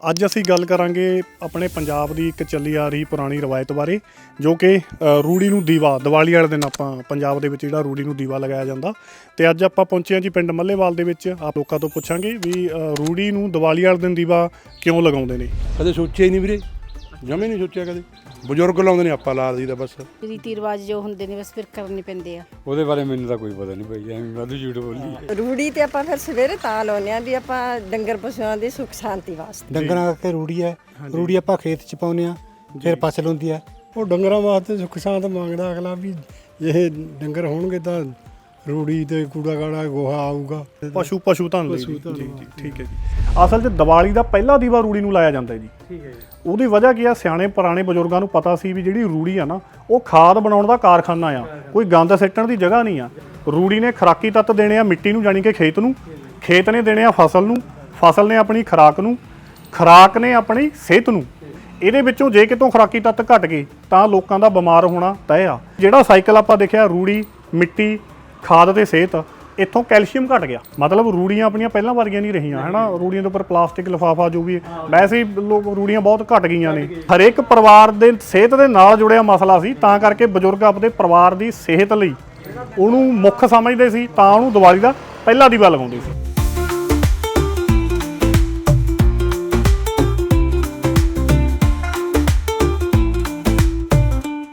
ਅੱਜ ਅਸੀਂ ਗੱਲ ਕਰਾਂਗੇ ਆਪਣੇ ਪੰਜਾਬ ਦੀ ਇੱਕ ਚੱਲੀ ਆ ਰਹੀ ਪੁਰਾਣੀ ਰਵਾਇਤ ਬਾਰੇ, ਜੋ ਕਿ ਰੂੜੀ ਨੂੰ ਦੀਵਾ, ਦੀਵਾਲੀ ਵਾਲੇ ਦਿਨ ਆਪਾਂ ਪੰਜਾਬ ਦੇ ਵਿੱਚ ਜਿਹੜਾ ਰੂੜੀ ਨੂੰ ਦੀਵਾ ਲਗਾਇਆ ਜਾਂਦਾ। ਤੇ ਅੱਜ ਆਪਾਂ ਪਹੁੰਚੇ ਹਾਂ ਜੀ ਪਿੰਡ ਮੱਲੇਵਾਲ ਦੇ ਵਿੱਚ, ਆਪ ਲੋਕਾਂ ਤੋਂ ਪੁੱਛਾਂਗੇ ਵੀ ਰੂੜੀ ਨੂੰ ਦੀਵਾਲੀ ਵਾਲੇ ਦਿਨ ਦੀਵਾ ਕਿਉਂ ਲਗਾਉਂਦੇ ਨੇ? ਕਦੇ ਸੋਚਿਆ ਹੀ ਨਹੀਂ ਵੀਰੇ। ਜਮੇ ਨਹੀਂ ਸੋਚਿਆ ਕਦੇ। ਬਜ਼ੁਰਗ ਲਾਉਂਦੇ ਨੇ ਆਪਾਂ ਲਾ ਦਈਦਾ ਬਸ। ਰੀਤੀ ਰਿਵਾਜ ਜੋ ਹੁੰਦੇ ਨੇ ਬਸ ਫਿਰ ਕਰਨੇ ਪੈਂਦੇ ਆ। ਉਹਦੇ ਬਾਰੇ ਮੈਨੂੰ ਤਾਂ ਕੋਈ ਪਤਾ ਨਹੀਂ ਭਾਈ ਐਵੇਂ ਵਾਧੂ ਝੂਠ ਬੋਲੀ। ਰੂੜੀ ਤੇ ਆਪਾਂ ਫਿਰ ਸਵੇਰੇ ਤਾਂ ਲਾਉਂਦੇ ਆ ਵੀ ਆਪਾਂ ਡੰਗਰ ਪਸ਼ੂਆਂ ਦੀ ਸੁੱਖ ਸ਼ਾਂਤੀ ਵਾਸਤੇ। ਡੰਗਰਾਂ ਕਰਕੇ ਰੂੜੀ ਹੈ ਰੂੜੀ ਆਪਾਂ ਖੇਤ ਚ ਪਾਉਂਦੇ ਆ ਫਿਰ ਫਸਲ ਹੁੰਦੀ ਹੈ। ਉਹ ਡੰਗਰਾਂ ਵਾਸਤੇ ਸੁੱਖ ਸ਼ਾਂਤ ਮੰਗਦਾ ਅਗਲਾ ਵੀ ਇਹ ਡੰਗਰ ਹੋਣਗੇ ਤਾਂ ਰੂੜੀ ਤੇ ਕੂੜਾ ਕਾੜਾ ਗੋਹਾ ਆਊਗਾ। ਪਸ਼ੂ ਪਸ਼ੂ ਧਨ ਲਈ ਜੀ। ਜੀ ਜੀ, ਠੀਕ ਹੈ ਜੀ। ਅਸਲ 'ਚ ਦੀਵਾਲੀ ਦਾ ਪਹਿਲਾ ਦੀਵਾ ਰੂੜੀ ਨੂੰ ਲਾਇਆ ਜਾਂਦਾ ਹੈ ਜੀ। ਠੀਕ ਹੈ ਜੀ। ਉਹਦੀ ਵਜ੍ਹਾ ਕੀ ਆ? ਸਿਆਣੇ ਪੁਰਾਣੇ ਬਜ਼ੁਰਗਾਂ ਨੂੰ ਪਤਾ ਸੀ ਵੀ ਜਿਹੜੀ ਰੂੜੀ ਆ ਨਾ ਉਹ ਖਾਦ ਬਣਾਉਣ ਦਾ ਕਾਰਖਾਨਾ ਆ। ਕੋਈ ਗੰਦ ਸਿੱਟਣ ਦੀ ਜਗ੍ਹਾ ਨਹੀਂ ਆ। ਰੂੜੀ ਨੇ ਖਰਾਕੀ ਤੱਤ ਦੇਣੇ ਆ ਮਿੱਟੀ ਨੂੰ ਜਾਣੀ ਕਿ ਖੇਤ ਨੂੰ। ਖੇਤ ਨੇ ਦੇਣੇ ਆ ਫਸਲ ਨੂੰ। ਫਸਲ ਨੇ ਆਪਣੀ ਖੁਰਾਕ ਨੂੰ। ਖੁਰਾਕ ਨੇ ਆਪਣੀ ਸਿਹਤ ਨੂੰ। ਇਹਦੇ ਵਿੱਚੋਂ ਜੇ ਕਿਤੋਂ ਖੁਰਾਕੀ ਤੱਤ ਘਟ ਗਏ ਤਾਂ ਲੋਕਾਂ ਦਾ ਬਿਮਾਰ ਹੋਣਾ ਤੈਅ ਆ। ਜਿਹੜਾ ਸਾਈਕਲ ਆਪਾਂ ਦੇਖਿਆ ਰੂੜੀ ਮਿੱਟੀ ਖਾਦ ਤੇ ਸਿਹਤ, ਇੱਥੋਂ ਕੈਲਸ਼ੀਅਮ ਘਟ ਗਿਆ। ਮਤਲਬ ਰੂੜੀਆਂ ਆਪਣੀਆਂ ਪਹਿਲਾਂ ਵਰਗੀਆਂ ਨਹੀਂ ਰਹੀਆਂ, ਹੈਨਾ? ਰੂੜੀਆਂ ਦੇ ਉੱਪਰ ਪਲਾਸਟਿਕ, ਲਿਫਾਫਾ ਜੋ ਵੀ ਵੈਸੇ ਹੀ ਲੋਕ ਰੂੜੀਆਂ ਬਹੁਤ ਘਟ ਗਈਆਂ ਨੇ। ਹਰੇਕ ਪਰਿਵਾਰ ਦੇ ਸਿਹਤ ਦੇ ਨਾਲ ਜੁੜਿਆ ਮਸਲਾ ਸੀ, ਤਾਂ ਕਰਕੇ ਬਜ਼ੁਰਗ ਆਪਣੇ ਪਰਿਵਾਰ ਦੀ ਸਿਹਤ ਲਈ ਉਹਨੂੰ ਮੁੱਖ ਸਮਝਦੇ ਸੀ, ਤਾਂ ਉਹਨੂੰ ਦੀਵਾਲੀ ਦਾ ਪਹਿਲਾ ਦੀਵਾ ਲਗਾਉਂਦੇ ਸੀ।